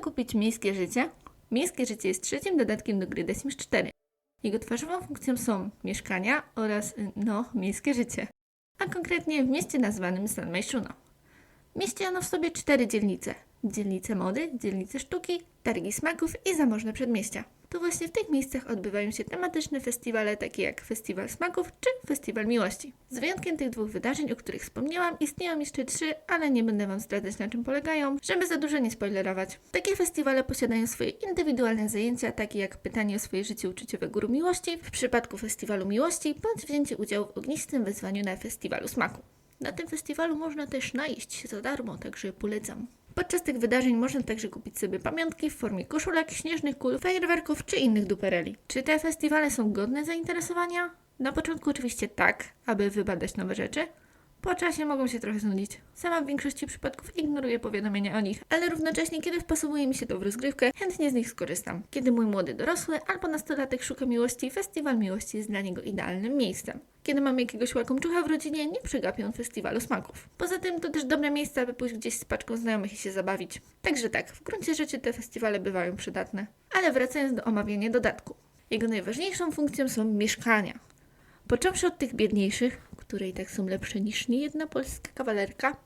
Kupić Miejskie Życie. Miejskie Życie jest trzecim dodatkiem do gry The Sims 4. Jego twarzową funkcją są mieszkania oraz, y, no, miejskie życie. A konkretnie w mieście nazwanym San Meishuno. Mieści ono w sobie cztery dzielnice. Dzielnice mody, dzielnice sztuki, targi smaków i zamożne przedmieścia. To właśnie w tych miejscach odbywają się tematyczne festiwale, takie jak Festiwal Smaków czy Festiwal Miłości. Z wyjątkiem tych dwóch wydarzeń, o których wspomniałam, istnieją jeszcze trzy, ale nie będę Wam zdradzać na czym polegają, żeby za dużo nie spoilerować. Takie festiwale posiadają swoje indywidualne zajęcia, takie jak pytanie o swoje życie uczuciowe guru miłości, w przypadku Festiwalu Miłości, bądź wzięcie udziału w ognistym wyzwaniu na Festiwalu Smaku. Na tym festiwalu można też najeść się za darmo, także polecam. Podczas tych wydarzeń można także kupić sobie pamiątki w formie koszulek, śnieżnych kul, fajerwerków czy innych dupereli. Czy te festiwale są godne zainteresowania? Na początku oczywiście tak, aby wybadać nowe rzeczy. Po czasie mogą się trochę znudzić. Sama w większości przypadków ignoruję powiadomienia o nich, ale równocześnie, kiedy wpasowuje mi się to w rozgrywkę, chętnie z nich skorzystam. Kiedy mój młody dorosły albo nastolatek szuka miłości, festiwal miłości jest dla niego idealnym miejscem. Kiedy mam jakiegoś łakomczucha w rodzinie, nie przegapię on festiwalu smaków. Poza tym to też dobre miejsce, aby pójść gdzieś z paczką znajomych i się zabawić. Także tak, w gruncie rzeczy te festiwale bywają przydatne. Ale wracając do omawiania dodatku. Jego najważniejszą funkcją są mieszkania. Począwszy od tych biedniejszych, które i tak są lepsze niż niejedna polska kawalerka,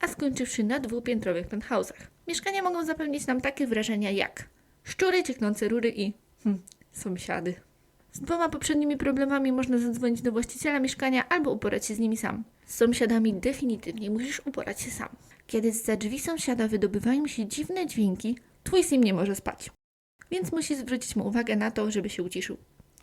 a skończywszy na dwupiętrowych penthouse'ach. Mieszkania mogą zapewnić nam takie wrażenia jak szczury, cieknące rury i hm, sąsiady. Z dwoma poprzednimi problemami można zadzwonić do właściciela mieszkania albo uporać się z nimi sam. Z sąsiadami definitywnie musisz uporać się sam. Kiedy za drzwi sąsiada wydobywają się dziwne dźwięki, twój sim nie może spać. Więc musisz zwrócić mu uwagę na to, żeby się uciszył.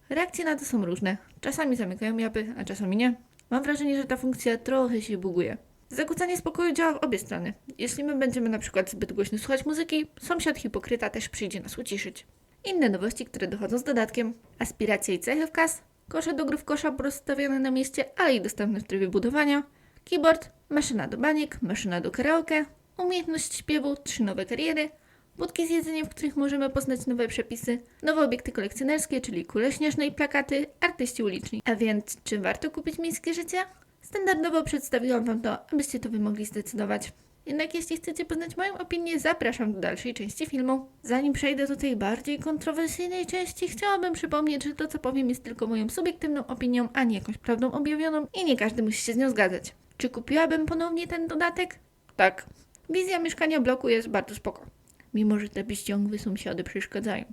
Reakcje na to są różne. Czasami zamykają japy, a czasami nie. Mam wrażenie, że ta funkcja trochę się buguje. Zakłócanie spokoju działa w obie strony. Jeśli my będziemy na przykład zbyt głośno słuchać muzyki, sąsiad hipokryta też przyjdzie nas uciszyć. Inne nowości, które dochodzą z dodatkiem. Aspiracje i cechy w kas, kosze do grów kosza rozstawione na mieście, ale i dostępne w trybie budowania, keyboard, maszyna do baniek, maszyna do karaoke, umiejętność śpiewu, trzy nowe kariery, budki z jedzeniem, w których możemy poznać nowe przepisy, nowe obiekty kolekcjonerskie, czyli kule śnieżne i plakaty, artyści uliczni. A więc, czy warto kupić miejskie życie? Standardowo przedstawiłam Wam to, abyście to wy mogli zdecydować. Jednak jeśli chcecie poznać moją opinię, zapraszam do dalszej części filmu. Zanim przejdę do tej bardziej kontrowersyjnej części, chciałabym przypomnieć, że to co powiem jest tylko moją subiektywną opinią, a nie jakąś prawdą objawioną i nie każdy musi się z nią zgadzać. Czy kupiłabym ponownie ten dodatek? Tak. Wizja mieszkania bloku jest bardzo spoko. Mimo, że te biściągły sąsiady przeszkadzają.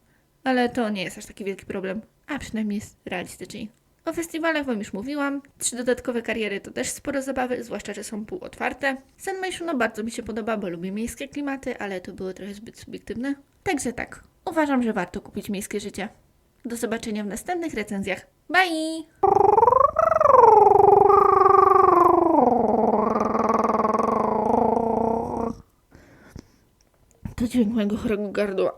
Ale to nie jest aż taki wielki problem, a przynajmniej jest realistyczniej. O festiwalach Wam już mówiłam. Trzy dodatkowe kariery to też sporo zabawy, zwłaszcza, że są półotwarte. San Meishuno bardzo mi się podoba, bo lubię miejskie klimaty, ale to było trochę zbyt subiektywne. Także tak, uważam, że warto kupić miejskie życie. Do zobaczenia w następnych recenzjach. Bye! Dźwięk mojego chorego gardła.